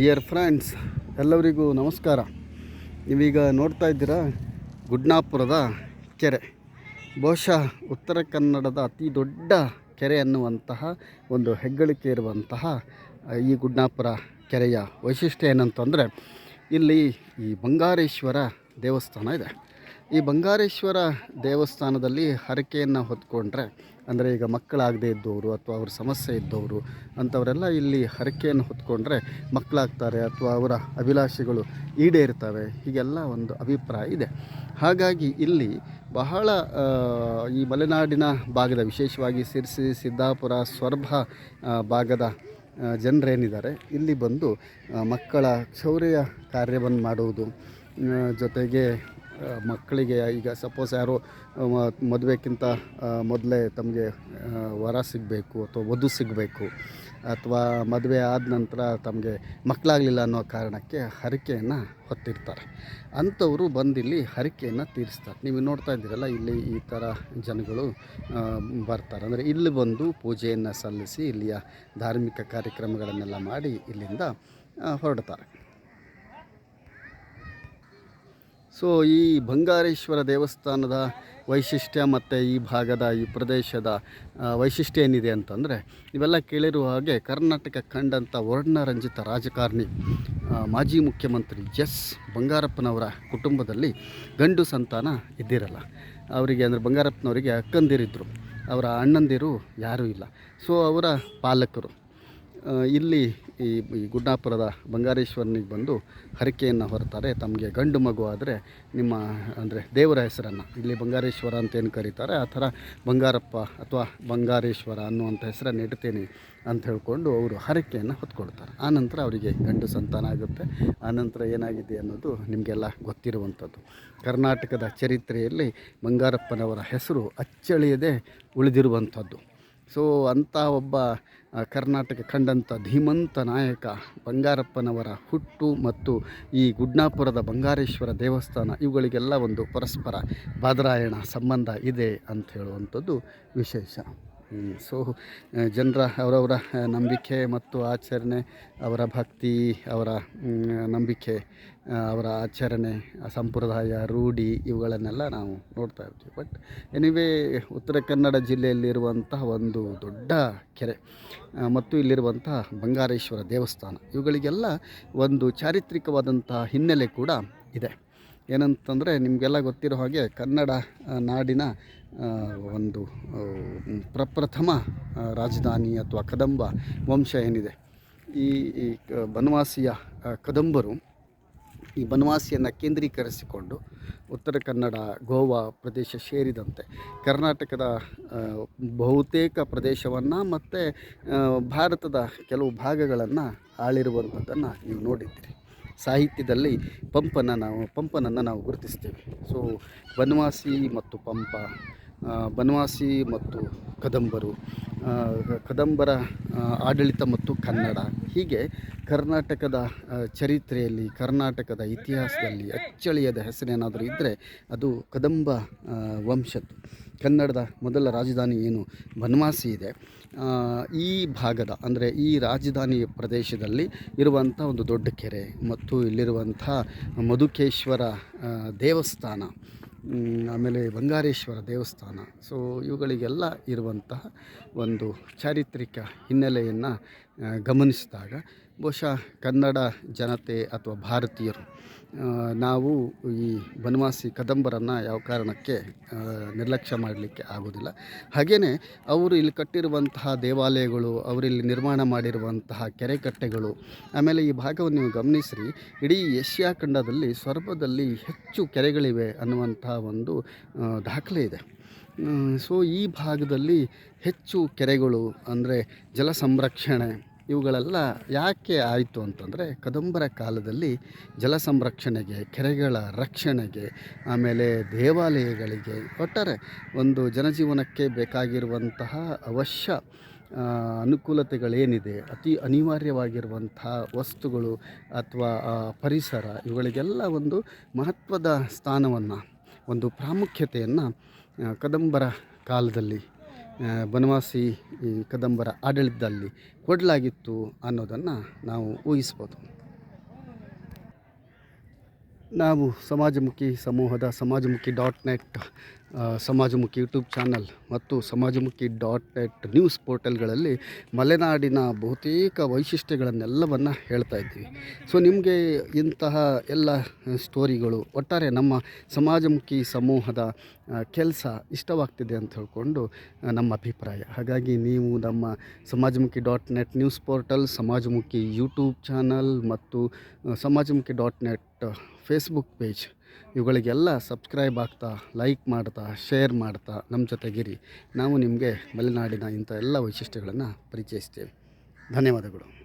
Dear friends ಎಲ್ಲರಿಗೂ ನಮಸ್ಕಾರ. ನೀವೀಗ ನೋಡ್ತಾ ಇದ್ದೀರಾ ಗುಡ್ನಾಪುರದ ಕೆರೆ. ಬಹುಶಃ ಉತ್ತರ ಕನ್ನಡದ ಅತಿ ದೊಡ್ಡ ಕೆರೆ ಅನ್ನುವಂತಹ ಒಂದು ಹೆಗ್ಗಳಿಕೆ ಇರುವಂತಹ ಈ ಗುಡ್ನಾಪುರ ಕೆರೆಯ ವೈಶಿಷ್ಟ್ಯ ಏನಂತಂದರೆ, ಇಲ್ಲಿ ಈ ಬಂಗಾರೇಶ್ವರ ದೇವಸ್ಥಾನ ಇದೆ. ಈ ಬಂಗಾರೇಶ್ವರ ದೇವಸ್ಥಾನದಲ್ಲಿ ಹರಕೆಯನ್ನು ಹೊತ್ಕೊಂಡ್ರೆ, ಅಂದರೆ ಈಗ ಮಕ್ಕಳಾಗದೇ ಇದ್ದವರು ಅಥವಾ ಅವ್ರ ಸಮಸ್ಯೆ ಇದ್ದವರು ಅಂಥವರೆಲ್ಲ ಇಲ್ಲಿ ಹರಕೆಯನ್ನು ಹೊತ್ಕೊಂಡ್ರೆ ಮಕ್ಕಳಾಗ್ತಾರೆ ಅಥವಾ ಅವರ ಅಭಿಲಾಷೆಗಳು ಈಡೇರ್ತವೆ. ಹೀಗೆಲ್ಲ ಒಂದು ಅಭಿಪ್ರಾಯ ಇದೆ. ಹಾಗಾಗಿ ಇಲ್ಲಿ ಬಹಳ ಈ ಮಲೆನಾಡಿನ ಭಾಗದ ವಿಶೇಷವಾಗಿ ಸಿರ್ಸಿ, ಸಿದ್ದಾಪುರ, ಸ್ವರ್ಭ ಭಾಗದ ಜನರೇನಿದ್ದಾರೆ, ಇಲ್ಲಿ ಬಂದು ಮಕ್ಕಳ ಕ್ಷೌರ್ಯ ಕಾರ್ಯವನ್ನು ಮಾಡುವುದು ಜೊತೆಗೆ ಮಕ್ಕಳಿಗೆ ಈಗ ಸಪೋಸ್ ಯಾರು ಮದುವೆಕ್ಕಿಂತ ಮೊದಲೇ ತಮಗೆ ವರ ಸಿಗಬೇಕು ಅಥವಾ ವಧು ಸಿಗಬೇಕು ಅಥವಾ ಮದುವೆ ಆದ ನಂತರ ತಮಗೆ ಮಕ್ಕಳಾಗಲಿಲ್ಲ ಅನ್ನೋ ಕಾರಣಕ್ಕೆ ಹರಕೆಯನ್ನು ಹೊತ್ತಿರ್ತಾರೆ. ಅಂಥವರು ಬಂದಿಲ್ಲಿ ಹರಕೆಯನ್ನು ತೀರಿಸ್ತಾರೆ. ನೀವು ನೋಡ್ತಾ ಇದ್ದೀರಲ್ಲ, ಇಲ್ಲಿ ಈ ಥರ ಜನಗಳು ಬರ್ತಾರೆ. ಅಂದರೆ ಇಲ್ಲಿ ಬಂದು ಪೂಜೆಯನ್ನು ಸಲ್ಲಿಸಿ ಇಲ್ಲಿಯ ಧಾರ್ಮಿಕ ಕಾರ್ಯಕ್ರಮಗಳನ್ನೆಲ್ಲ ಮಾಡಿ ಇಲ್ಲಿಂದ ಹೊರಡ್ತಾರೆ. ಸೊ ಈ ಬಂಗಾರೇಶ್ವರ ದೇವಸ್ಥಾನದ ವೈಶಿಷ್ಟ್ಯ ಮತ್ತು ಈ ಭಾಗದ, ಈ ಪ್ರದೇಶದ ವೈಶಿಷ್ಟ್ಯ ಏನಿದೆ ಅಂತಂದರೆ ಇವೆಲ್ಲ ಕೇಳಿರುವ ಹಾಗೆ ಕರ್ನಾಟಕ ಕಂಡಂಥ ವರ್ಣರಂಜಿತ ರಾಜಕಾರಣಿ ಮಾಜಿ ಮುಖ್ಯಮಂತ್ರಿ ಎಸ್. ಬಂಗಾರಪ್ಪನವರ ಕುಟುಂಬದಲ್ಲಿ ಗಂಡು ಸಂತಾನ ಇದ್ದಿರಲ್ಲ. ಅವರಿಗೆ ಅಂದರೆ ಬಂಗಾರಪ್ಪನವರಿಗೆ ಅಕ್ಕಂದಿರಿದ್ದರು ಅವರ ಅಣ್ಣಂದಿರು ಯಾರೂ ಇಲ್ಲ. ಸೊ ಅವರ ಪಾಲಕರು ಇಲ್ಲಿ ಈ ಈ ಗುಡ್ಡಾಪುರದ ಬಂಗಾರೇಶ್ವರನಿಗೆ ಬಂದು ಹರಕೆಯನ್ನು ಹೊರತಾರೆ. ತಮಗೆ ಗಂಡು ಮಗು ಆದರೆ ನಿಮ್ಮ, ಅಂದರೆ ದೇವರ ಹೆಸರನ್ನು, ಇಲ್ಲಿ ಬಂಗಾರೇಶ್ವರ ಅಂತ ಏನು ಕರೀತಾರೆ. ಆ ಥರ ಬಂಗಾರಪ್ಪ ಅಥವಾ ಬಂಗಾರೇಶ್ವರ ಅನ್ನುವಂಥ ಹೆಸರನ್ನು ಇಡ್ತೀನಿ ಅಂತ ಹೇಳ್ಕೊಂಡು ಅವರು ಹರಕೆಯನ್ನು ಹೊತ್ಕೊಳ್ತಾರೆ. ಆನಂತರ ಅವರಿಗೆ ಗಂಡು ಸಂತಾನ ಆಗುತ್ತೆ. ಆನಂತರ ಏನಾಗಿದೆ ಅನ್ನೋದು ನಿಮಗೆಲ್ಲ ಗೊತ್ತಿರುವಂಥದ್ದು. ಕರ್ನಾಟಕದ ಚರಿತ್ರೆಯಲ್ಲಿ ಬಂಗಾರಪ್ಪನವರ ಹೆಸರು ಅಚ್ಚಳಿಯದೆ ಉಳಿದಿರುವಂಥದ್ದು. ಸೊ ಅಂಥ ಒಬ್ಬ ಕರ್ನಾಟಕ ಕಂಡಂಥ ಧೀಮಂತ ನಾಯಕ ಬಂಗಾರಪ್ಪನವರ ಹುಟ್ಟು ಮತ್ತು ಈ ಗುಡ್ನಾಪುರದ ಬಂಗಾರೇಶ್ವರ ದೇವಸ್ಥಾನ, ಇವುಗಳಿಗೆಲ್ಲ ಒಂದು ಪರಸ್ಪರ ಬಾದರಾಯಣ ಸಂಬಂಧ ಇದೆ ಅಂತ ಹೇಳುವಂಥದ್ದು ವಿಶೇಷ. ಸೊ ಜನರ ಅವರವರ ನಂಬಿಕೆ ಮತ್ತು ಆಚರಣೆ, ಅವರ ಭಕ್ತಿ, ಅವರ ನಂಬಿಕೆ ಅವರ ಆಚರಣೆ, ಸಂಪ್ರದಾಯ, ರೂಢಿ ಇವುಗಳನ್ನೆಲ್ಲ ನಾವು ನೋಡ್ತಾ ಇರ್ತೀವಿ. ಬಟ್ ಎನಿವೇ ಉತ್ತರ ಕನ್ನಡ ಜಿಲ್ಲೆಯಲ್ಲಿರುವಂತಹ ಒಂದು ದೊಡ್ಡ ಕೆರೆ ಮತ್ತು ಇಲ್ಲಿರುವಂತಹ ಬಂಗಾರೇಶ್ವರ ದೇವಸ್ಥಾನ, ಇವುಗಳಿಗೆಲ್ಲ ಒಂದು ಚಾರಿತ್ರಿಕವಾದಂತಹ ಹಿನ್ನೆಲೆ ಕೂಡ ಇದೆ. ಏನಂತಂದರೆ ನಿಮಗೆಲ್ಲ ಗೊತ್ತಿರೋ ಹಾಗೆ ಕನ್ನಡ ನಾಡಿನ ಒಂದು ಪ್ರಪ್ರಥಮ ರಾಜಧಾನಿ ಅಥವಾ ಕದಂಬ ವಂಶ ಏನಿದೆ. ಈ ಬನವಾಸಿಯ ಕದಂಬರು ಈ ಬನವಾಸಿಯನ್ನು ಕೇಂದ್ರೀಕರಿಸಿಕೊಂಡು ಉತ್ತರ ಕನ್ನಡ, ಗೋವಾ ಪ್ರದೇಶ ಸೇರಿದಂತೆ ಕರ್ನಾಟಕದ ಬಹುತೇಕ ಪ್ರದೇಶವನ್ನು ಮತ್ತು ಭಾರತದ ಕೆಲವು ಭಾಗಗಳನ್ನು ಆಳಿರುವಂಥದ್ದನ್ನು ನೀವು ನೋಡಿದ್ದೀರಿ. ಸಾಹಿತ್ಯದಲ್ಲಿ ಪಂಪನ ನಾವು ಪಂಪನನ್ನು ನಾವು ಗುರುತಿಸ್ತೇವೆ. ಸೊ ಬನವಾಸಿ ಮತ್ತು ಪಂಪ ಬನವಾಸಿ ಮತ್ತು ಕದಂಬರು ಕದಂಬರ ಆಡಳಿತ ಮತ್ತು ಕನ್ನಡ. ಹೀಗೆ ಕರ್ನಾಟಕದ ಚರಿತ್ರೆಯಲ್ಲಿ, ಕರ್ನಾಟಕದ ಇತಿಹಾಸದಲ್ಲಿ ಅಚ್ಚಳಿಯದ ಹೆಸರೇನಾದರೂ ಇದ್ದರೆ ಅದು ಕದಂಬ ವಂಶದ್ದು. ಕನ್ನಡದ ಮೊದಲ ರಾಜಧಾನಿ ಏನು? ಬನವಾಸಿ ಇದೆ. ಈ ಭಾಗದ, ಅಂದರೆ ಈ ರಾಜಧಾನಿ ಪ್ರದೇಶದಲ್ಲಿ ಇರುವಂಥ ಒಂದು ದೊಡ್ಡ ಕೆರೆ ಮತ್ತು ಇಲ್ಲಿರುವಂಥ ಮಧುಕೇಶ್ವರ ದೇವಸ್ಥಾನ. ಆಮೇಲೆ ಬಂಗಾರೇಶ್ವರ ದೇವಸ್ಥಾನ. ಸೊ ಇವುಗಳಿಗೆಲ್ಲ ಇರುವಂತಹ ಒಂದು ಚಾರಿತ್ರಿಕ ಹಿನ್ನೆಲೆಯನ್ನು ಗಮನಿಸಿದಾಗ ಬಹುಶಃ ಕನ್ನಡ ಜನತೆ ಅಥವಾ ಭಾರತೀಯರು ನಾವು ಈ ಬನವಾಸಿ ಕದಂಬರನ್ನು ಯಾವ ಕಾರಣಕ್ಕೆ ನಿರ್ಲಕ್ಷ್ಯ ಮಾಡಲಿಕ್ಕೆ ಆಗೋದಿಲ್ಲ. ಹಾಗೆಯೇ ಅವರು ಇಲ್ಲಿ ಕಟ್ಟಿರುವಂತಹ ದೇವಾಲಯಗಳು, ಅವರಿಲ್ಲಿ ನಿರ್ಮಾಣ ಮಾಡಿರುವಂತಹ ಕೆರೆಕಟ್ಟೆಗಳು, ಆಮೇಲೆ ಈ ಭಾಗವನ್ನು ನೀವು ಗಮನಿಸಿರಿ, ಇಡೀ ಏಷ್ಯಾ ಖಂಡದಲ್ಲಿ ಸ್ವರ್ಪದಲ್ಲಿ ಹೆಚ್ಚು ಕೆರೆಗಳಿವೆ ಅನ್ನುವಂತಹ ಒಂದು ದಾಖಲೆ ಇದೆ. ಸೊ ಈ ಭಾಗದಲ್ಲಿ ಹೆಚ್ಚು ಕೆರೆಗಳು ಅಂದರೆ ಜಲ ಸಂರಕ್ಷಣೆ ಇವುಗಳೆಲ್ಲ ಯಾಕೆ ಆಯಿತು ಅಂತಂದರೆ ಕದಂಬರ ಕಾಲದಲ್ಲಿ ಜಲ ಸಂರಕ್ಷಣೆಗೆ, ಕೆರೆಗಳ ರಕ್ಷಣೆಗೆ, ಆಮೇಲೆ ದೇವಾಲಯಗಳಿಗೆ ಒಟ್ಟಾರೆ ಒಂದು ಜನಜೀವನಕ್ಕೆ ಬೇಕಾಗಿರುವಂತಹ ಅವಶ್ಯ ಅನುಕೂಲತೆಗಳೇನಿದೆ, ಅತಿ ಅನಿವಾರ್ಯವಾಗಿರುವಂಥ ವಸ್ತುಗಳು ಅಥವಾ ಪರಿಸರ ಇವುಗಳಿಗೆಲ್ಲ ಒಂದು ಮಹತ್ವದ ಸ್ಥಾನವನ್ನು, ಒಂದು ಪ್ರಾಮುಖ್ಯತೆಯನ್ನು ಕದಂಬರ ಕಾಲದಲ್ಲಿ ಬನವಾಸಿ ಈ ಕದಂಬರ ಆಡಳಿತದಲ್ಲಿ ಕೊಡಲಾಗಿತ್ತು ಅನ್ನೋದನ್ನು ನಾವು ಊಹಿಸ್ಬೋದು. ನಾವು ಸಮಾಜಮುಖಿ ಸಮೂಹದ Samajamukhi dot net Samajamukhi YouTube channel ಮತ್ತು ಸಮಾಜಮುಖಿ ಡಾಟ್ ನೆಟ್ ನ್ಯೂಸ್ ಪೋರ್ಟಲ್ಗಳಲ್ಲಿ ಮಲೆನಾಡಿನ ಬಹುತೇಕ ವೈಶಿಷ್ಟ್ಯಗಳನ್ನೆಲ್ಲವನ್ನು ಹೇಳ್ತಾ ಇದ್ದೀವಿ. ಸೊ ನಿಮಗೆ ಇಂತಹ ಎಲ್ಲ ಸ್ಟೋರಿಗಳು ಒಟ್ಟಾರೆ ನಮ್ಮ ಸಮಾಜಮುಖಿ ಸಮೂಹದ ಕೆಲಸ ಇಷ್ಟವಾಗ್ತಿದೆ ಅಂತ ಹೇಳ್ಕೊಂಡು ನಮ್ಮ ಅಭಿಪ್ರಾಯ. ಹಾಗಾಗಿ ನೀವು ನಮ್ಮ Samajamukhi dot net news portal, Samajamukhi YouTube channel ಮತ್ತು Samajamukhi dot net Facebook page ಇವುಗಳಿಗೆಲ್ಲ subscribe ಆಗ್ತಾ, ಲೈಕ್ ಮಾಡ್ತಾ, ಶೇರ್ ಮಾಡ್ತಾ ನಮ್ಮ ಜೊತೆಗಿರಿ. ನಾವು ನಿಮಗೆ ಮಲೆನಾಡಿನ ಇಂಥ ಎಲ್ಲ ವೈಶಿಷ್ಟ್ಯಗಳನ್ನು ಪರಿಚಯಿಸ್ತೇವೆ. ಧನ್ಯವಾದಗಳು.